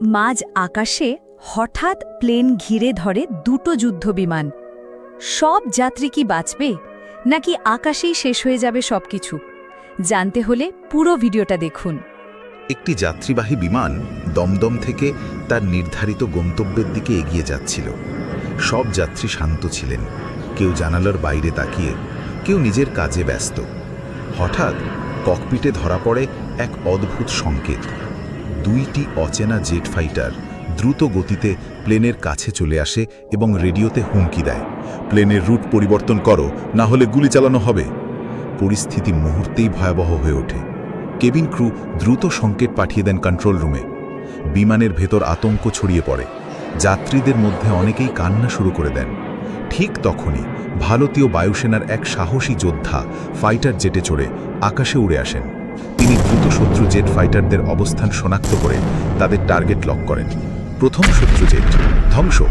মাঝ আকাশে হঠাৎ প্লেন ঘিরে ধরে দুটো যুদ্ধবিমান। সব যাত্রী কি বাঁচবে, নাকি আকাশেই শেষ হয়ে যাবে সবকিছু? জানতে হলে পুরো ভিডিওটা দেখুন। একটি যাত্রীবাহী বিমান দমদম থেকে তার নির্ধারিত গন্তব্যের দিকে এগিয়ে যাচ্ছিল। সব যাত্রী শান্ত ছিলেন। কেউ জানালার বাইরে তাকিয়ে, কেউ নিজের কাজে ব্যস্ত। হঠাৎ ককপিটে ধরা পড়ে এক অদ্ভুত সংকেত। দুইটি অচেনা জেট ফাইটার দ্রুত গতিতে প্লেনের কাছে চলে আসে এবং রেডিওতে হুমকি দেয়। প্লেনের রুট পরিবর্তন করো, না হলে গুলি চালানো হবে। পরিস্থিতি মুহূর্তেই ভয়াবহ হয়ে ওঠে। কেবিন ক্রু দ্রুত সংকেত পাঠিয়ে দেন কন্ট্রোল রুমে। বিমানের ভেতর আতঙ্ক ছড়িয়ে পড়ে। যাত্রীদের মধ্যে অনেকেই কান্না শুরু করে দেন। ঠিক তখনই ভারতীয় বায়ুসেনার এক সাহসী যোদ্ধা ফাইটার জেটে চড়ে আকাশে উড়ে আসেন। তিনি দ্রুত শত্রু জেট ফাইটারদের অবস্থান শনাক্ত করে তাদের টার্গেট লক করেন। প্রথম শত্রু জেট ধ্বংস।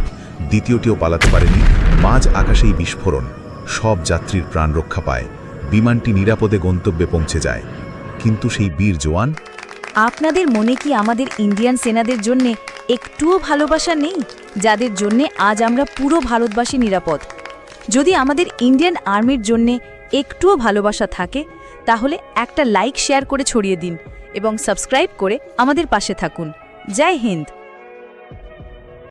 দ্বিতীয়টিও পালাতে পারেনি। মাঝ আকাশেই বিস্ফোরণ। সব যাত্রীর প্রাণ রক্ষা পায়। বিমানটি নিরাপদে গন্তব্যে পৌঁছে যায়। কিন্তু সেই বীর জোয়ান আপনাদের মনে কি আমাদের ইন্ডিয়ান সেনাদের জন্য একটুও ভালোবাসা নেই? যাদের জন্যে আজ আমরা পুরো ভারতবাসী নিরাপদ। যদি আমাদের ইন্ডিয়ান আর্মির জন্যে একটুও ভালোবাসা থাকে তাহলে একটা লাইক, শেয়ার করে ছড়িয়ে দিন এবং সাবস্ক্রাইব করে আমাদের পাশে থাকুন। জয় হিন্দ!